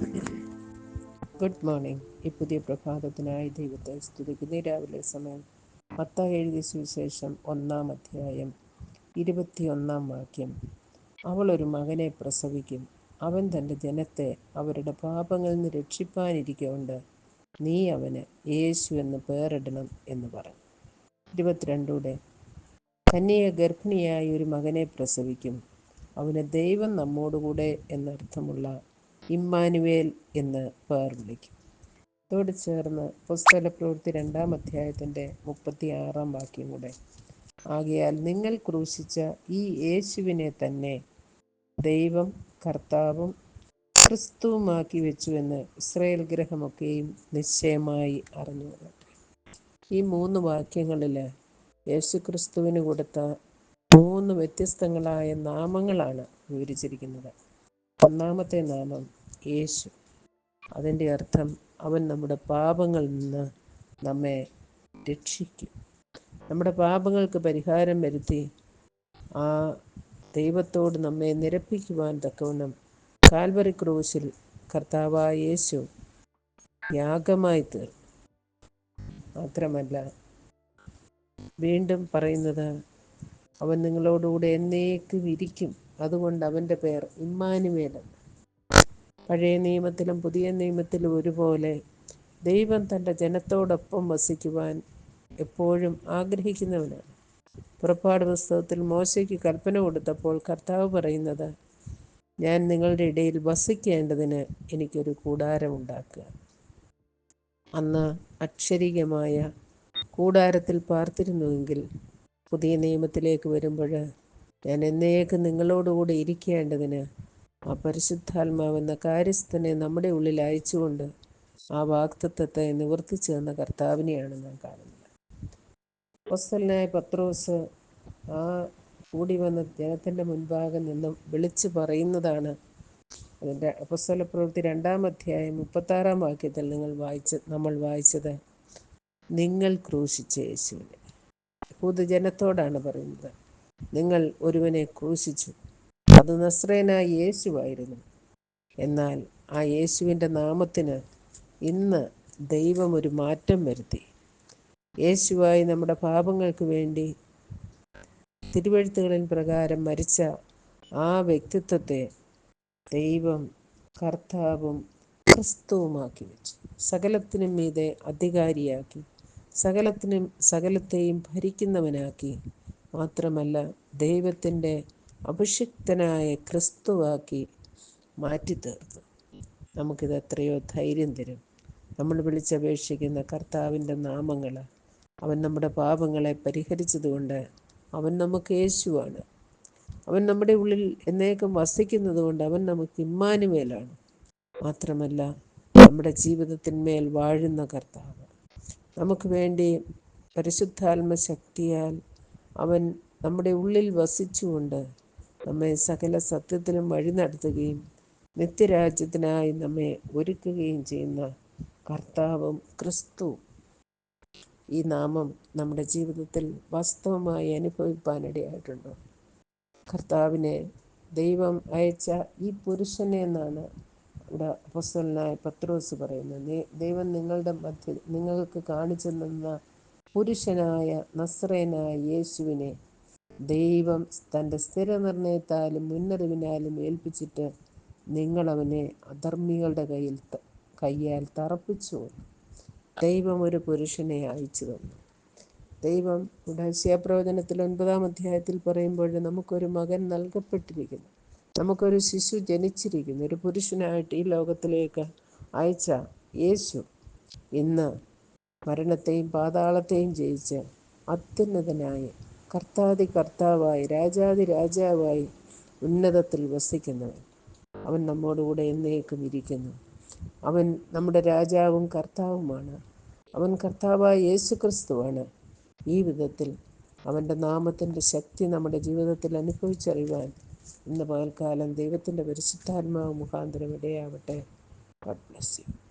Good morning ഈ പുതിയ പ്രഭാതത്തിനായി ദൈവത്തെ സ്തുതിക്കുന്ന. രാവിലെ സമയം പത്ത എഴുതിയ സുവിശേഷം ഒന്നാം അധ്യായം ഇരുപത്തിയൊന്നാം വാക്യം. അവൾ ഒരു മകനെ പ്രസവിക്കും. അവൻ തന്റെ ജനത്തെ അവരുടെ പാപങ്ങളിൽ നിന്ന് രക്ഷിപ്പാനിരിക്കൊണ്ട് നീ അവന് യേശു എന്ന് പേരിടണം എന്ന് പറഞ്ഞു. ഇരുപത്തിരണ്ടൂടെ കന്യക ഗർഭിണിയായി ഒരു മകനെ പ്രസവിക്കും. അവന് ദൈവം നമ്മോടുകൂടെ എന്നർത്ഥമുള്ള ഇമ്മാനുവേൽ എന്ന് പേർ വിളിക്കും. ഇതോട് ചേർന്ന് പുസ്തക പ്രവൃത്തി രണ്ടാം അധ്യായത്തിന്റെ മുപ്പത്തി ആറാം വാക്യം കൂടെ. ആകയാൽ നിങ്ങൾ ക്രൂശിച്ച ഈ യേശുവിനെ തന്നെ ദൈവം കർത്താവും ക്രിസ്തുവുമാക്കി വെച്ചുവെന്ന് ഇസ്രയേൽ ഗ്രഹമൊക്കെയും നിശ്ചയമായി അറിഞ്ഞു ഈ മൂന്ന് വാക്യങ്ങളിൽ യേശു ക്രിസ്തുവിന് കൊടുത്ത മൂന്ന് വ്യത്യസ്തങ്ങളായ നാമങ്ങളാണ് വിവരിച്ചിരിക്കുന്നത്. ഒന്നാമത്തെ നാമം യേശു. അതിന്റെ അർത്ഥം അവൻ നമ്മുടെ പാപങ്ങളിൽ നിന്ന് നമ്മെ രക്ഷിക്കും. നമ്മുടെ പാപങ്ങൾക്ക് പരിഹാരം വരുത്തി ആ ദൈവത്തോട് നമ്മെ നിരപ്പിക്കുവാൻ തക്കവണ്ണം കാൽവറി ക്രൂശിൽ കർത്താവായ യേശു യാഗമായി തീർന്നു. മാത്രമല്ല വീണ്ടും പറയുന്നത് അവൻ നിങ്ങളോടുകൂടെ എന്നേക്കും ഇരിക്കും. അതുകൊണ്ട് അവന്റെ പേർ ഇമ്മാനുവേലാണ് പഴയ നിയമത്തിലും പുതിയ നിയമത്തിലും ഒരുപോലെ ദൈവം തന്റെ ജനത്തോടൊപ്പം വസിക്കുവാൻ എപ്പോഴും ആഗ്രഹിക്കുന്നവനാണ്. പുറപ്പാട് പുസ്തകത്തിൽ മോശയ്ക്ക് കൽപ്പന കൊടുത്തപ്പോൾ കർത്താവ് പറയുന്നത് ഞാൻ നിങ്ങളുടെ ഇടയിൽ വസിക്കേണ്ടതിന് എനിക്കൊരു കൂടാരമുണ്ടാക്കുക അന്ന് അക്ഷരികമായ കൂടാരത്തിൽ പാർത്തിരുന്നുവെങ്കിൽ പുതിയ നിയമത്തിലേക്ക് വരുമ്പോൾ ഞാൻ എന്നേക്ക് നിങ്ങളോടുകൂടി ഇരിക്കേണ്ടതിന് ആ പരിശുദ്ധാത്മാവെന്ന കാര്യസ്ഥനെ നമ്മുടെ ഉള്ളിൽ അയച്ചുകൊണ്ട് ആ വാക്തത്വത്തെ നിവർത്തിച്ചു തന്ന കർത്താവിനെയാണ് നാം കാണുന്നത്. അപ്പോസ്തലനായ പത്രോസ് ആ കൂടി വന്ന ജനത്തിന്റെ മുൻപാകെ നിന്നും വിളിച്ചു പറയുന്നതാണ് അതിന്റെ അപസ്തല പ്രവൃത്തി രണ്ടാം അധ്യായം മുപ്പത്താറാം വാക്യത്തിൽ നിങ്ങൾ വായിച്ച നമ്മൾ വായിച്ചത് നിങ്ങൾ ക്രൂശിച്ച യേശുവിനെ. പൊതുജനത്തോടാണ് പറയുന്നത് നിങ്ങൾ ഒരുവനെ ക്രൂശിച്ചു. അത് നസ്രേനായ യേശുവായിരുന്നു. എന്നാൽ ആ യേശുവിന്റെ നാമത്തിന് ഇന്ന് ദൈവം ഒരു മാറ്റം വരുത്തി. യേശുവായി നമ്മുടെ പാപങ്ങൾക്ക് വേണ്ടി തിരുവഴുത്തുകളിൻ പ്രകാരം മരിച്ച ആ വ്യക്തിത്വത്തെ ദൈവം കർത്താവും ക്രിസ്തുവുമാക്കി വെച്ചു. സകലത്തിനും മീതെ അധികാരിയാക്കി സകലത്തിനും സകലത്തെയും ഭരിക്കുന്നവനാക്കി മാത്രമല്ല ദൈവത്തിന്റെ അഭിഷിക്തനായ ക്രിസ്തുവാക്കി മാറ്റിത്തീർത്തു നമുക്കിത് എത്രയോ ധൈര്യം തരും. നമ്മൾ വിളിച്ചപേക്ഷിക്കുന്ന കർത്താവിന്റെ നാമങ്ങൾ അവൻ നമ്മുടെ പാപങ്ങളെ പരിഹരിച്ചതുകൊണ്ട് അവൻ നമുക്ക് യേശുവാണ്. അവൻ നമ്മുടെ ഉള്ളിൽ എന്നേക്കും വസിക്കുന്നത് കൊണ്ട് അവൻ നമുക്ക് ഇമ്മാനുവേലാണ്. മാത്രമല്ല നമ്മുടെ ജീവിതത്തിന്മേൽ വാഴുന്ന കർത്താവ് നമുക്ക് വേണ്ടി പരിശുദ്ധാത്മ ശക്തിയാൽ അവൻ നമ്മുടെ ഉള്ളിൽ വസിച്ചുകൊണ്ട് നമ്മെ സകല സത്യത്തിലും വഴി നടത്തുകയും നിത്യരാജ്യത്തിനായി നമ്മെ ഒരുക്കുകയും ചെയ്യുന്ന കർത്താവും ക്രിസ്തു. ഈ നാമം നമ്മുടെ ജീവിതത്തിൽ വാസ്തവമായി അനുഭവിപ്പാനിടയായിട്ടുണ്ട്. കർത്താവിനെ ദൈവം അയച്ച ഈ പുരുഷനെ എന്നാണ് ഇവിടെ അപ്പസ്വലനായ പത്രോസ് പറയുന്നത്. ദൈവം നിങ്ങളുടെ മധ്യ നിങ്ങൾക്ക് കാണിച്ചു തന്ന പുരുഷനായ നസ്രേനായ യേശുവിനെ ദൈവം തന്റെ സ്ഥിരനിർണയത്താലും മുന്നറിവിനാലും ഏൽപ്പിച്ചിട്ട് നിങ്ങളവനെ അധർമ്മികളുടെ കയ്യിൽ കയ്യാൽ തറപ്പിച്ചു. ദൈവം ഒരു പുരുഷനെ അയച്ചു തന്നു. ദൈവം ഇവിടെ പ്രവചനത്തിൽ ഒൻപതാം അധ്യായത്തിൽ പറയുമ്പോൾ നമുക്കൊരു മകൻ നൽകപ്പെട്ടിരിക്കുന്നു. നമുക്കൊരു ശിശു ജനിച്ചിരിക്കുന്നു. ഒരു പുരുഷനായിട്ട് ഈ ലോകത്തിലേക്ക് അയച്ച യേശു ഇന്ന് മരണത്തെയും പാതാളത്തെയും ജയിച്ച് അത്യുന്നതനായി കർത്താതി കർത്താവായി രാജാതി രാജാവായി ഉന്നതത്തിൽ വസിക്കുന്നവൻ. അവൻ നമ്മോടുകൂടെ എന്നേക്കും ഇരിക്കുന്നു. അവൻ നമ്മുടെ രാജാവും കർത്താവുമാണ്. അവൻ കർത്താവായ യേശു ക്രിസ്തുവാണ് ഈ വിധത്തിൽ അവന്റെ നാമത്തിന്റെ ശക്തി നമ്മുടെ ജീവിതത്തിൽ അനുഭവിച്ചറിയുവാൻ ഇന്ന് പകൽക്കാലം ദൈവത്തിന്റെ പരിശുദ്ധാത്മാവ് മുഖാന്തരം ഇടയാവട്ടെ. Garh bless you